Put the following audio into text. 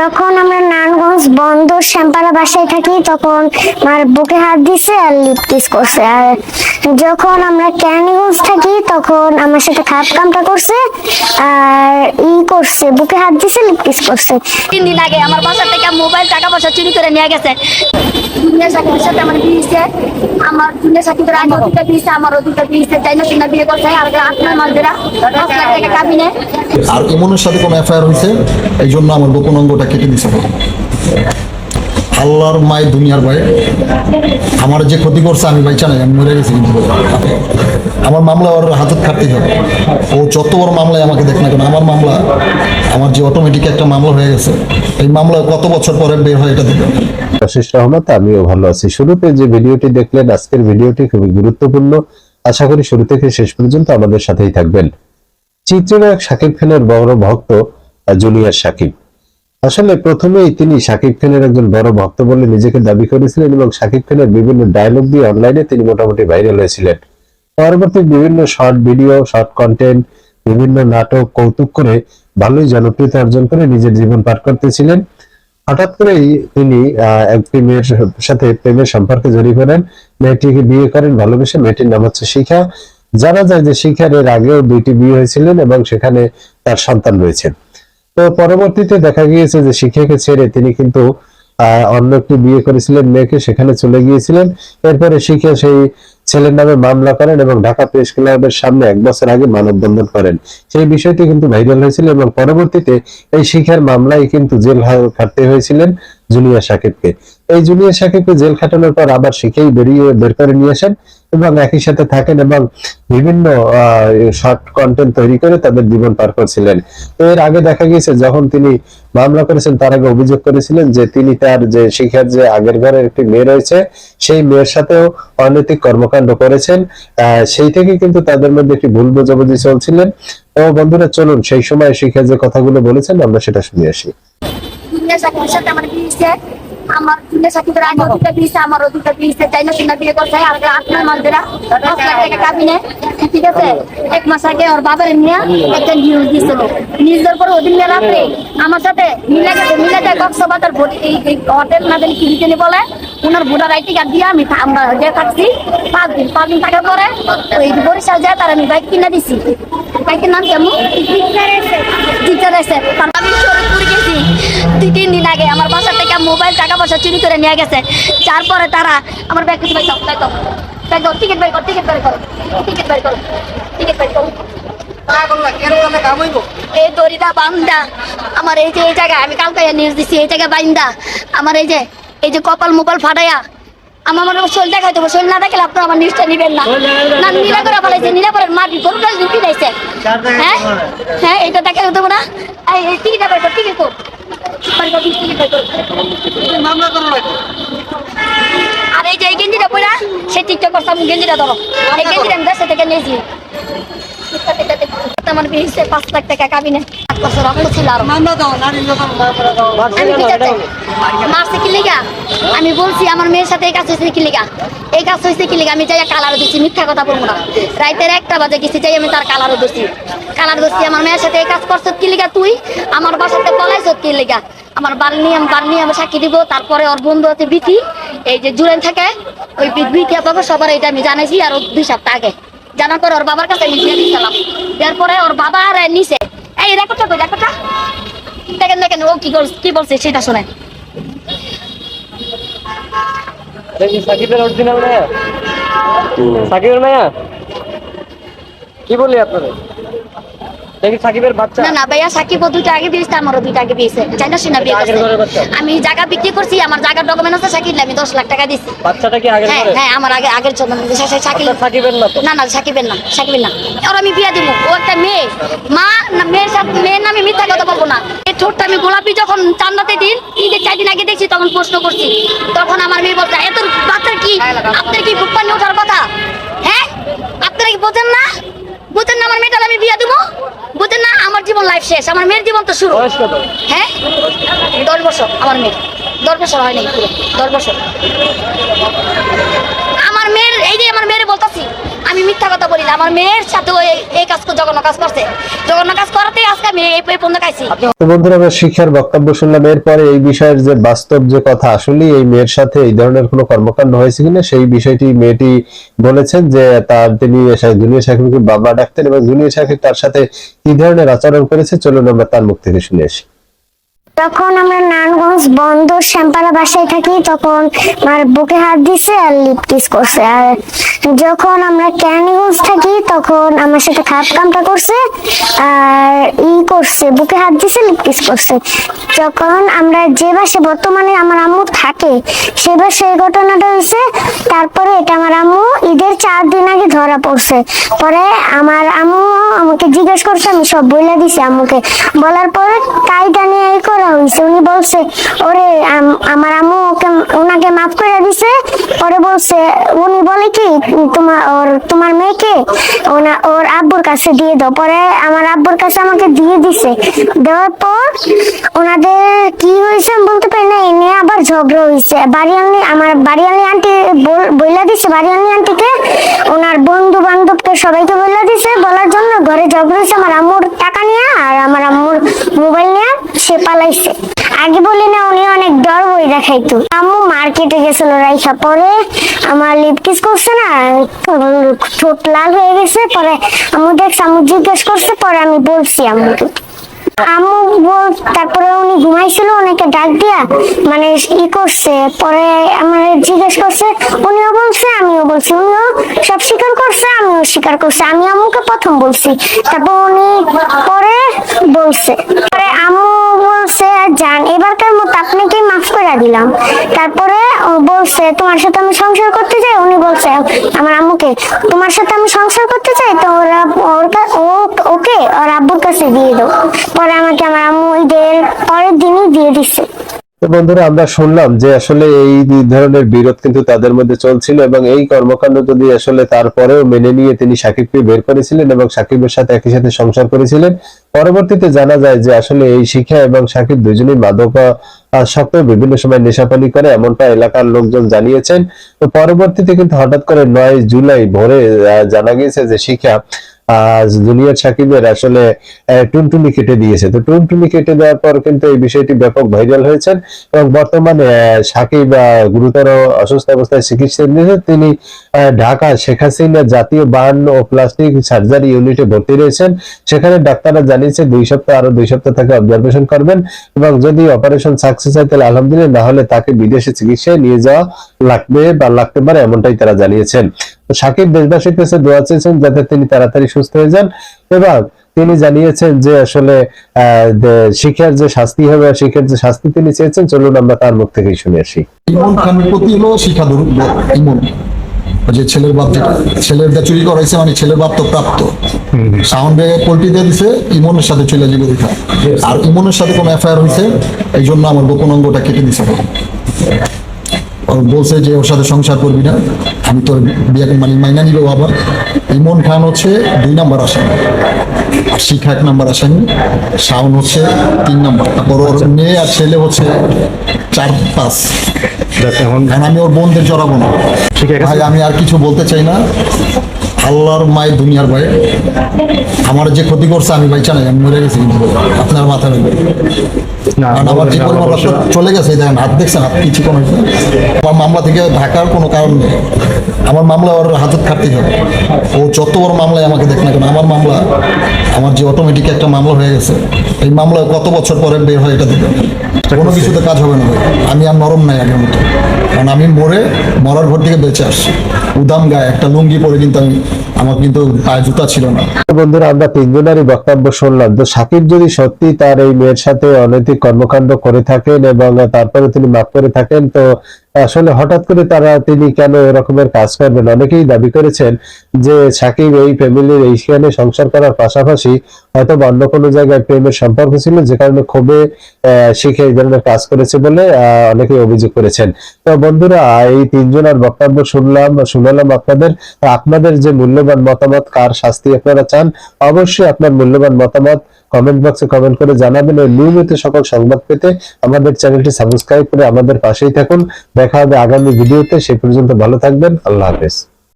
যখন আমরা নারায়ণগঞ্জ বন্দর শ্যামপাড়া বাসায় থাকি, তখন আমার বুকে হাত দিছে আর লিপ কিস করছে। আর যখন আমরা ক্যানিগঞ্জ থাকি, তখন আমার সাথে খারাপ কামটা করছে আর ই করছে, বুকে হাত দিছে লিপ কিস করছে। তিন দিন আগে আমার বাসা থেকে মোবাইল টাকা পয়সা চুরি করে নিয়ে গেছে। দুনিয়া সাকিবের সাথে আমার বিয়েছে আমার দুনিয়া সাকিবের আগে দুটা বিয়েছে আমার দুটা বিয়েছে তাই না? তিনটা বিয়ে করছে আর আপনার ধরে পাঁচ লাখ টাকা আর ইমনের সাথে কোনো এফআইআর হয়েছে? এই জন্য আমার গোপন অঙ্গটা কেটে দিছে। আল্লাহর মাই দুনিয়ার ভাই আমার যে ক্ষতি করছে আমি বাইচা নাই, আমি মরে গেছি কিন্তু। আমার মামলা ওর হাতত খাটতেই হবে। ও যত বড় মামলায় আমাকে দেখ না কেন, আমার মামলা, আমার যে অটোমেটিক একটা মামলা হয়ে গেছে, এই মামলা কত বছর পরে বের হয় এটা দেবে আশিস রহমত আমিও ভালো আছি। শুরুতে যে ভিডিওটি দেখলেন, আজকের ভিডিওটি খুবই গুরুত্বপূর্ণ। আশা করি শুরু থেকে শেষ পর্যন্ত আমাদের সাথেই থাকবেন। চিত্রনায়ক শাকিব খানের বড় ভক্ত জুনিয়র শাকিব আসলে প্রথমেই তিনি শাকিব খানের একজন বড় ভক্ত বলে নিজেকে দাবি করেছিলেন এবং শাকিব খানের বিভিন্ন ডায়লগ দিয়ে অনলাইনে তিনি মোটামুটি ভাইরাল হয়েছিলেন। পরবর্তী বিভিন্ন শর্ট ভিডিও শর্ট কন্টেন্ট বিভিন্ন নাটক, কৌতুক করে ভালোই জনপ্রিয়তা অর্জন করে নিজের জীবন পার করতেছিলেন। হঠাৎ করেই তিনি একটি মেয়ের সাথে প্রেমের সম্পর্কে জড়িয়ে পড়েন। মেয়েটিকে বিয়ে করেন, ভালোবেসে মেয়েটির নাম হচ্ছে শিখা। জানা যায় যে শিখার এর আগেও দুইটি বিয়ে হয়েছিলেন এবং সেখানে তার সন্তান রয়েছে তো পরবর্তীতে দেখা গিয়েছে যে শিখাকে ছেড়ে তিনি কিন্তু অন্য একটি বিয়ে করেছিলেন, মেয়েকে সেখানে চলে গিয়েছিলেন। এরপরে শিখে সেই ছেলের নামে মামলা করেন এবং ঢাকা প্রেস ক্লাবের সামনে এক বছর আগে মানববন্ধন করেন। সেই বিষয়টি কিন্তু ভাইরাল হয়েছিল এবং পরবর্তীতে এই শিখার মামলায় কিন্তু জেল খাটতে হয়েছিলেন জুনিয়র সাকিবকে। এই জুনিয়র সাকিবকে জেল খাটানোর পর আবার শিখেই বেরিয়ে বের করে নিয়ে আসেন। এবং একই সাথে থাকেন এবং বিভিন্ন শর্ট কন্টেন্ট তৈরি করে তাদের জীবন পার করছিলেন। তো এর আগে দেখা গিয়েছে যখন তিনি মামলা করেছেন, তার আগে অভিযোগ করেছিলেন যে তিনি তার যে শিখার যে আগের ঘরের একটি মেয়ে রয়েছে, সেই মেয়ের সাথেও অনৈতিক কর্মকাণ্ড করেছেন। সেই থেকে কিন্তু তাদের মধ্যে একটি ভুল বোঝাবুঝি চলছিলেন। তো বন্ধুরা, চলুন সেই সময় শিখা যে কথাগুলো বলেছেন, আমরা সেটা শুনে আসি। আমার আমার দুনিয়া সাকিবের আগে দুটা বিয়েছে আমারও দুটা বিয়েছে তাই না? তিনটা বিয়ে করছে আর আট নয় মাস ধরে পাঁচ লাখ টাকা কাবিনে। ঠিক আছে? এক মাস আগে ওর বাবার নিয়ে একটা নিউজ দিয়েছিল নিউজ দেওয়ার পর ওদিন রাত্রে আমার সাথে মিলে গেছে মিলে যায় কক্সবাজার হোটেল না জানি কি জানি বলে। ওনার ভোটার আইডি কার্ড দিয়ে আমি আমরা যে থাকছি পাঁচ দিন পাঁচ দিন থাকার পরে ওই বরিশাল যায় তার আমি বাইক কিনে দিছি। বাইকের নাম কেমন টিচার আছে তার আমি শরীরপুর গেছি। দুই তিন দিন আগে। আমার বাসা থেকে মোবাইল টাকা পয়সা চুরি করে নিয়ে গেছে। যার পরে তারা আমার ব্যাগ কিছু ব্যাগ টিকিট বের কর টিকিট বের করো টিকিট বের করো টিকিট বের করো। এই দড়িটা আমার এই যে এই জায়গায় আমি কালকে নিউজ দিচ্ছি এই জায়গায় বান্দা। আমার এই যে এই যে কপাল মোবাইল ফাটাইয়া আমার মনে শরীর দেখাইতে হবে। শরীর না দেখালে আপনারা আমার নিউজটা নিবেন না। না নীলা করে ফেলাইছে নীলা করে মাটি ঢুকি দিয়েছে হ্যাঁ? হ্যাঁ এটা দেখা দেবো না। এই টিকিটটা বের টিকিট কর টিকিট কর। আর এই যে এই গেঞ্জিটা পড়া সে টিকটক করতাম গেঞ্জিটা ধরো। এই গেঞ্জিটা আমি দেশে থেকে নিয়েছি। আমার বিয়ে পাঁচ লাখ টাকা কাবিনে। বছর রক্ত ছিল আরও। আমি মারছে কি লিগা? আমি বলছি আমার মেয়ের সাথে এই কাজ হয়েছে কি লিগা? এই কাজ হয়েছে কি লিগা? আমি যাই কালার দিচ্ছি মিথ্যা কথা বলব না। রাইতের একটা বাজে গেছি যাই আমি তার কালারও দিচ্ছি কালার দিচ্ছি আমার মেয়ের সাথে এই কাজ করছ কি লিগা তুই? আমার বাসাতে পলাইছ কি লিগা? আমার বার্নি আমি বার্নি আমি সাক্ষী দিব তারপরে ওর বন্ধু আছে বিথি। এই যে জুড়েন থাকে ওই বিথি পাবো সবার এটা আমি জানাইছি আর দুই সপ্তাহ আগে। জানার পরে ওর বাবার কাছে আমি দিয়ে দিচ্ছিলাম দেওয়ার পরে ওর বাবা আর নিচে এই রেকর্ডটা কই রেকর্ডটা দেখেন দেখেন ও কি করছে কি বলছে সেটা শোনেন। দেখি সাকিবের অরিজিনাল মায়া? সাকিবের মায়া? কি বলি আপনাদের দেখি সাকিবের বাচ্চা। না না ভাইয়া সাকিব ও দুইটা আগে বিয়েছে আমারও দুইটা আগে বিয়ে করছে। আমি জায়গা বিক্রি করছি আমার ডকুমেন্ট আছে সাকিব আমি দশ লাখ টাকা বাচ্চাটা কি আগের হ্যাঁ হ্যাঁ আমার আগে আগের জন্য সাকিব সাকিবের না না না সাকিবের না সাকিবের না। ওর আমি বিয়ে দিব ও একটা মেয়ে। মা মেয়ের সাথে মেয়ের নামে মিথ্যা কথা বলব না। এই ঠোঁটটা আমি গোলাপি যখন চান্দাতে দিন ঈদের চার দিন আগে দেখছি তখন প্রশ্ন করছি। তখন আমার মেয়ে বলছে এত বাচ্চার কি? আপনার কি বুক পানি ওঠার কথা? হ্যাঁ? আপনারা কি বোঝেন না? বুঝেন না আমার মেয়েটা আমি বিয়ে দেবো? জীবন লাইফ শেষ। আমার মেয়ের জীবন তো শুরু। হ্যাঁ? দশ বছর আমার মেয়ের দশ বছর হয়নি পুরো। দশ বছর। আমার মেয়ের এই যে আমার মেয়ের বলতেছি আমি মিথ্যা কথা বলি না। আমার মেয়ের সাথে ওই এই কাজ জঘন্য কাজ করছে। জঘন্য কাজ আজকে এই পর্যন্ত বন্ধুরা, আমরা শিক্ষার বক্তব্য শুনলাম। এরপরে এই বিষয়ের যে বাস্তব যে কথা আসলে এই মেয়ের সাথে এই ধরনের কোনো কর্মকাণ্ড হয়েছে কিনা, সেই বিষয়টি মেয়েটি বলেছেন যে তার তিনি জুনিয়র সাকিবকে বাবা ডাকতেন এবং জুনিয়র সাকিব তার সাথে কি ধরনের আচরণ করেছে। চলুন আমরা তার মুখ থেকে শুনে আসি। যখন আমরা নারায়ণগঞ্জ বন্দর শ্যামপাড়া বাসায় থাকি, তখন আমার বুকে হাত দিছে আর লিপ কিস করছে। আর যখন আমরা কেরানীগঞ্জ থাকি, তখন আমার সাথে খারাপ কামটা করছে আর ই করছে, বুকে হাত দিছে লিপ কিস করছে। যখন আমরা যে বাসে বর্তমানে আমার আম্মু থাকে, সে বাসে এই ঘটনাটা হয়েছে। তারপরে এটা আমার আম্মু ঈদের চার দিন আগে ধরা পড়ছে। পরে আমার আম্মু আমাকে জিজ্ঞেস করছে, আমি সব বলে দিছি আম্মুকে। বলার পরে কাইটা নিয়ে এই হয়েছে উনি বলছে, ওরে আমার আম্মু ওকে ওনাকে মাফ করে দিছে। পরে বলছে, উনি বলে কি তোমার ওর তোমার মেয়েকে ওনা ওর আব্বুর কাছে দিয়ে দাও। পরে আমার আব্বুর কাছে আমাকে দিয়ে দিছে। দেওয়ার পর ওনাদের কি হয়েছে আমি বলতে পারি না এ নিয়ে আবার ঝগড়া হয়েছে বাড়িয়ালি আমার বাড়িয়ালি আন্টি বল- বইলা দিছে বাড়িয়ালি আন্টিকে। ওনার বন্ধু বান্ধবকে সবাইকে বইলা দিছে জন্য ঘরে ঝগড়া হয়েছে আমার আম্মুর টাকা নিয়ে আর আমার আম্মুর মোবাইল নিয়ে সে পালাইছে। আগে বলি না, উনি অনেক ডর বই দেখাইতো আম্মু মার্কেটে গেছিল, রাইখা পরে আমার লিপ কিস করছে না, ঠোঁট লাল হয়ে গেছে, পরে আম্মু দেখছে, আম্মু জিজ্ঞেস করছে, পরে আমি বলছি আম্মুকে। আম্মু বল তারপরে উনি ঘুমাইছিল ওনাকে ডাক দিয়া মানে ই করছে, পরে আমার জিজ্ঞেস করছে, উনিও বলছে, আমিও বলছি, উনিও সব স্বীকার করছে, আমিও স্বীকার করছি, আমি আম্মুকে প্রথম বলছি। তারপর উনি পরে বলছে। পরে আম্মু বলছে, জান, এবারকার মতো আপনাকে মাফ দিলাম। তারপরে ও বলছে, তোমার সাথে আমি সংসার করতে চাই? উনি বলছে, আমার আম্মুকে। তোমার সাথে আমি সংসার করতে চাই তো ওরা ওর ওকে ওর আব্বুর কাছে দিয়ে দাও। পরে আমাকে আমার আম্মু ঈদের পরের দিনই দিয়ে দিচ্ছে। বন্ধুরা, আমরা শুনলাম যে আসলে এই ধরনের বিরোধ কিন্তু তাদের মধ্যে চলছিল এবং এই কর্মকাণ্ড যদি আসলে তারপরেও মেনে নিয়ে তিনি সাকিবকে বের করেছিলেন এবং সাকিবের সাথে একই সাথে সংসার করেছিলেন, পরবর্তীতে জানা যায় যে আসলে এই শিক্ষা এবং সাকিব দুজনেই মাদক সত্ত্বেও বিভিন্ন সময় নেশাপানি করে, এমনটা এলাকার লোকজন জানিয়েছেন। তো পরবর্তীতে কিন্তু হঠাৎ করে নয় জুলাই ভোরে জানা গিয়েছে যে শিক্ষা আজ দুনিয়ার সাকিবের আসলে টুনটুনি কেটে দিয়েছে। তো টুনটুনি কেটে দেওয়ার পর কিন্তু এই বিষয়টি ব্যাপক ভাইরাল হয়েছেন এবং বর্তমানে সাকিব গুরুতর অসুস্থ অবস্থায় চিকিৎসা নিয়েছেন তিনি ঢাকা শেখ হাসিনা জাতীয় বার্ন ও প্লাস্টিক সার্জারি ইউনিটে ভর্তি রয়েছেন। সেখানে ডাক্তাররা জানিয়েছে দুই সপ্তাহ আরও দুই সপ্তাহ তাকে অবজারভেশন করবেন এবং যদি অপারেশন সাকসেস হয় তাহলে আলহামদুলিল্লাহ, না হলে তাকে বিদেশে চিকিৎসায় নিয়ে যাওয়া লাগবে বা লাগতে পারে এমনটাই তারা জানিয়েছেন। তো সাকিব দেশবাসীর কাছে দোয়া চেয়েছেন যাতে তিনি তাড়াতাড়ি সুস্থ হয়ে যান। এবং তিনি জানিয়েছেন যে আসলে আহ, যে শাস্তি হবে শিক্ষার যে শাস্তি তিনি চেয়েছেন চলুন আমরা তার মুখ থেকেই শুনে আসি। যে ছেলের বাপ ছেলের চুরি করাইছে মানে ছেলের বাপ তো প্রাপ্ত। সাউন্ড ব্যাগে পোল্ট্রি দিয়ে দিছে ইমনের সাথে চলে যাবে দেখা আর ইমনের সাথে কোনো এফআইআর হয়েছে এই জন্য আমার গোপন অঙ্গটা কেটে দিছে। বলছে যে ওর সাথে সংসার করবি না আমি তোর বিয়ে মানে মাইনা নিব আবার। ইমন খান হচ্ছে দুই নাম্বার আসামি আর শিখা এক নাম্বার আসামি শাওন হচ্ছে তিন নাম্বার। তারপর ওর মেয়ে আর ছেলে হচ্ছে চার পাঁচ। এখন আমি ওর বোনদের জড়াবো না। ঠিক আছে। ভাই আমি আর কিছু বলতে চাই না। আল্লাহর মায় দুনিয়ার ভাই আমার যে ক্ষতি করছে আমি ভাই চালাই আমি মরে গেছি কিন্তু। আপনার মাথা নেই আমার পরিমাণ চলে গেছে দেখেন হাত দেখছেন হাত কিছু কোনো আমার মামলা থেকে ঢাকার কোনো কারণ নেই। আমার মামলা ওর হাজত খাটতে হবে। ও যত বড় মামলায় আমাকে দেখ না কেন আমার মামলা আমার যে অটোমেটিক একটা মামলা হয়ে গেছে, এই মামলা কত বছর পরে বের হয় এটা দেবে কোনো কিছুতে কাজ হবে না আমি আর নরম নাই আগের মতো। কারণ আমি মরে, মরার ঘর থেকে বেঁচে আসছি। উদাম গায়ে, একটা লুঙ্গি পরে কিন্তু আমি, আমার কিন্তু পায়ে জুতা ছিল না। বন্ধুরা, আমরা তিনজনেরই বক্তব্য শুনলাম তো সাকিব যদি সত্যি তার এই মেয়ের সাথে অনৈতিক কর্মকাণ্ড করে থাকেন এবং তারপরে তিনি মাফ করে থাকেন, তো আসলে হঠাৎ করে তারা তিনি কেন এরকমের কাজ করবেন? অনেকেই দাবি করেছেন যে সাকিব এই ফ্যামিলির এইখানে সংসার করার পাশাপাশি হয়তো অন্য কোনো জায়গায় প্রেমের সম্পর্ক ছিল, যে কারণে ক্ষোভে শিখে এই ধরনের কাজ করেছে বলে অনেকেই অভিযোগ করেছেন। তো বন্ধুরা, এই তিনজনের বক্তব্য শুনলাম, শুনালাম আপনাদের। আপনাদের যে মূল্যবান মতামত, কার শাস্তি আপনারা চান? অবশ্যই আপনার মূল্যবান মতামত কমেন্ট বক্সে কমেন্ট করে জানাবেন। এই নিয়মিত সকল সংবাদ পেতে আমাদের চ্যানেলটি সাবস্ক্রাইব করে আমাদের পাশেই থাকুন। দেখা হবে আগামী ভিডিওতে। সে পর্যন্ত ভালো থাকবেন। আল্লাহ হাফেজ।